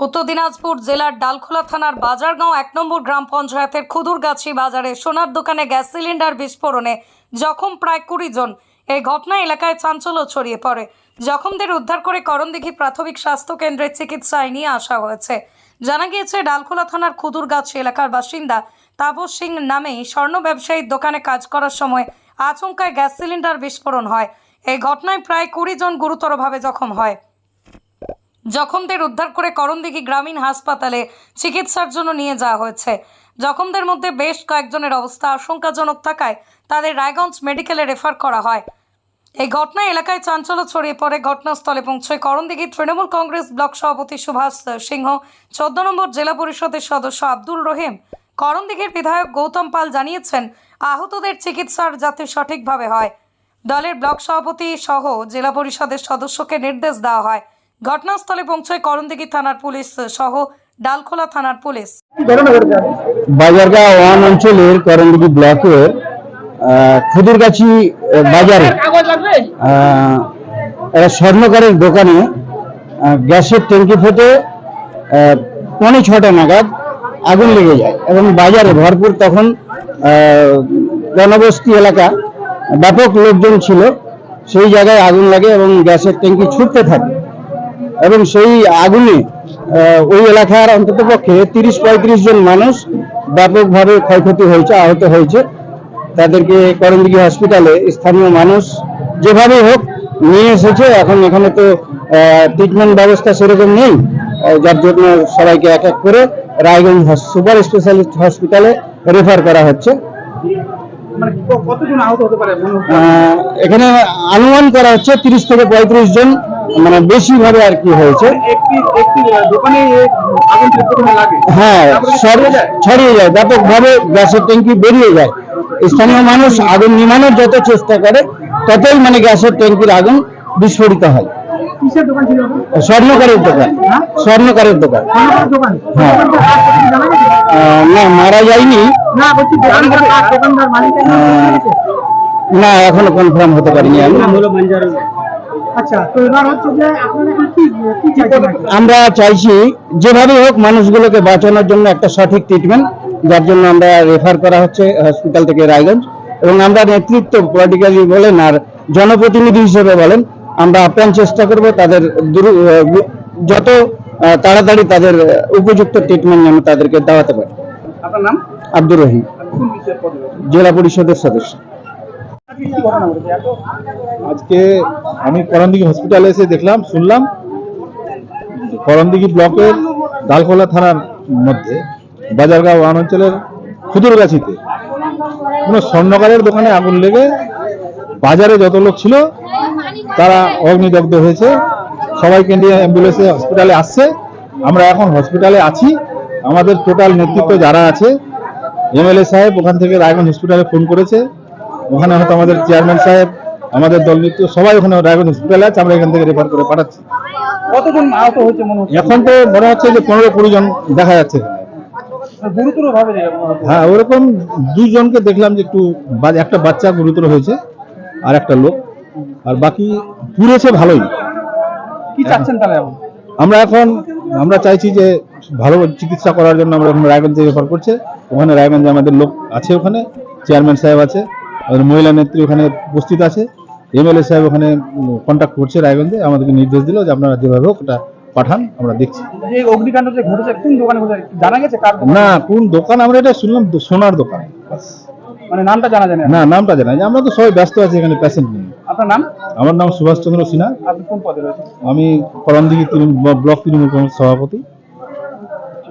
উত্তর দিনাজপুর জেলার ডালখোলা থানার বাজারগাঁও এক নম্বর গ্রাম পঞ্চায়েতের খুদুরগাছি বাজারে সোনার দোকানে গ্যাস সিলিন্ডার বিস্ফোরণে জখম প্রায় কুড়ি জন। এই ঘটনা এলাকায় চাঞ্চল্য ছড়িয়ে পড়ে। জখমদের উদ্ধার করে করণদিঘি প্রাথমিক স্বাস্থ্য কেন্দ্রে চিকিৎসায় নিয়ে আসা হয়েছে। জানা গিয়েছে, ডালখোলা থানার খুদুরগাছি এলাকার বাসিন্দা তাপস সিং নামেই স্বর্ণ ব্যবসায়ীর দোকানে কাজ করার সময় আচমকায় গ্যাস সিলিন্ডার বিস্ফোরণ হয়। এই ঘটনায় প্রায় কুড়ি জন গুরুতরভাবে জখম হয়। জখমদের উদ্ধার করে করণদিঘি গ্রামীণ হাসপাতালে চিকিৎসার জন্য নিয়ে যাওয়া হয়েছে। জখমদের মধ্যে বেশ কয়েকজনের অবস্থা আশঙ্কাজনক থাকায় তাদের রায়গঞ্জ মেডিকেলে রেফার করা হয়। এই ঘটনায় এলাকায় চাঞ্চল্য ছড়িয়ে পড়ে ঘটনাস্থলে পৌঁছয় করণদিঘি তৃণমূল কংগ্রেস ব্লক সভাপতি সুভাষ সিংহ, চোদ্দ নম্বর জেলা পরিষদের সদস্য আব্দুল রহিম। করণদিঘির বিধায়ক গৌতম পাল জানিয়েছেন, আহতদের চিকিৎসার যাতে সঠিকভাবে হয়। দলের ব্লক সভাপতি সহ জেলা পরিষদের সদস্যকে নির্দেশ দেওয়া হয়। ঘটনাস্থলে পৌঁছয় করণদিঘি থানার পুলিশ সহ ডালখোলা থানার পুলিশ। বাজারগাঁও ওয়ান অঞ্চলের করণদিঘি ব্লকের খুদুরগাছি বাজারে স্বর্ণকারের দোকানে গ্যাসের ট্যাঙ্কি ফেটে আহ, পৌনে ছটা নাগাদ আগুন লেগে যায় এবং বাজারে ভরপুর তখন জনবস্তি এলাকা ব্যাপক লোকজন ছিল সেই জায়গায় আগুন লাগে এবং গ্যাসের ট্যাঙ্কি ছুটতে থাকে। এবং সেই আগুনে ওই এলাকার অন্তত পক্ষে তিরিশ পঁয়ত্রিশ জন মানুষ ব্যাপকভাবে ক্ষয়ক্ষতি হয়েছে আহত হয়েছে। তাদেরকে করণদিঘি হসপিটালে স্থানীয় মানুষ যেভাবে হোক নিয়ে এসেছে এখন এখানে তো ট্রিটমেন্ট ব্যবস্থা সেরকম নেই। যার জন্য সবাইকে এক এক করে রায়গঞ্জ সুপার স্পেশালিস্ট হসপিটালে রেফার করা হচ্ছে। মানে এখানে আনুমান করা হচ্ছে তিরিশ থেকে পঁয়ত্রিশ জন মানে বেশি ভাবে আর কি হয়েছে। হ্যাঁ ছড়িয়ে যায়? ছড়িয়ে যায় ব্যাপকভাবে গ্যাসের ট্যাঙ্কি বেরিয়ে যায়। স্থানীয় মানুষ আগুন নিমানোর যত চেষ্টা করে ততই মানে গ্যাসের ট্যাঙ্কির আগুন বিস্ফোরিত হয়। ওটা? স্বর্ণকারের দোকান। স্বর্ণকারের দোকান। হ্যাঁ। না মারা যায়নি? না এখনও কনফার্ম হতে পারিনি আমি। আচ্ছা তো এবার হচ্ছে যে আপনারা কি কি চাইছেন আর কি? আমরা চাইছি যেভাবে হোক মানুষগুলোকে বাঁচানোর জন্য একটা সঠিক ট্রিটমেন্ট যার জন্য আমরা রেফার করা হচ্ছে হসপিটাল থেকে রায়গঞ্জ এবং আমরা নেতৃত্ব পলিটিক্যালি বলেন আর জনপ্রতিনিধি হিসেবে বলেন আমরা আপ্রাণ চেষ্টা করব তাদের যত তাড়াতাড়ি তাদের উপযুক্ত ট্রিটমেন্ট যেন তাদেরকে দেওয়াতে পারে আপনার নাম আব্দুর রহিম? জেলা পরিষদের সদস্য আজকে আমি করণদিঘি হসপিটালে এসে দেখলাম, শুনলাম করণদিঘি ব্লকের ডালখোলা থানার মধ্যে বাজারগাঁও ওয়ান অঞ্চলের খুদুরগাছিতে কোনো স্বর্ণকারের দোকানে আগুন লেগে বাজারে যত লোক ছিল, তারা অগ্নিদগ্ধ হয়েছে। সবাইকে নিয়ে অ্যাম্বুলেন্সে হসপিটালে আসছে। আমরা এখন হসপিটালে আছি। আমাদের টোটাল নেতৃত্ব যারা আছে এমএলএ সাহেব ওখান থেকে রায়গঞ্জ হসপিটালে ফোন করেছে। ওখানে হয়তো আমাদের চেয়ারম্যান সাহেব আমাদের দল নেতৃত্ব সবাই ওখানে রায়গঞ্জ হসপিটালে আছে আমরা এখান থেকে রেফার করে পাঠাচ্ছি। কতজন আহত হয়েছে মনে হচ্ছে? এখন তো মনে হচ্ছে যে পনেরো কুড়ি জন দেখা যাচ্ছে। গুরুতর ভাবে হ্যাঁ ওরকম দুইজনকে দেখলাম যে একটু একটা বাচ্চা গুরুতর হয়েছে আর একটা লোক। আর বাকি পুড়েছে ভালোই। কি চাচ্ছেন তাহলে আমরা এখন আমরা চাইছি যে ভালো চিকিৎসা করার জন্য আমরা এখন রায়গঞ্জে রেফার করছে। ওখানে রায়গঞ্জে আমাদের লোক আছে ওখানে চেয়ারম্যান সাহেব আছে। মহিলা নেত্রী ওখানে উপস্থিত আছে। এমএলএ সাহেব ওখানে কন্ট্যাক্ট করছে রায়গঞ্জে আমাদেরকে নির্দেশ দিল যে আপনারা যেভাবে হোক ওটা পাঠান আমরা দেখছি। যে অগ্নিকাণ্ড যে ঘটেছে কোন দোকানে জানা গেছে কার না কোন দোকান আমরা এটা শুনলাম সোনার দোকান। মানে নামটা জানা যায় না? নামটা জানাই আমরা তো সবাই ব্যস্ত আছি এখানে পেশেন্ট নিয়ে। আপনার নাম? আমার নাম সুভাষচন্দ্র সিনহা। আপনি কোন পদে রয়েছেন? আমি করণদিঘি ব্লক তৃণমূল কংগ্রেস সভাপতি।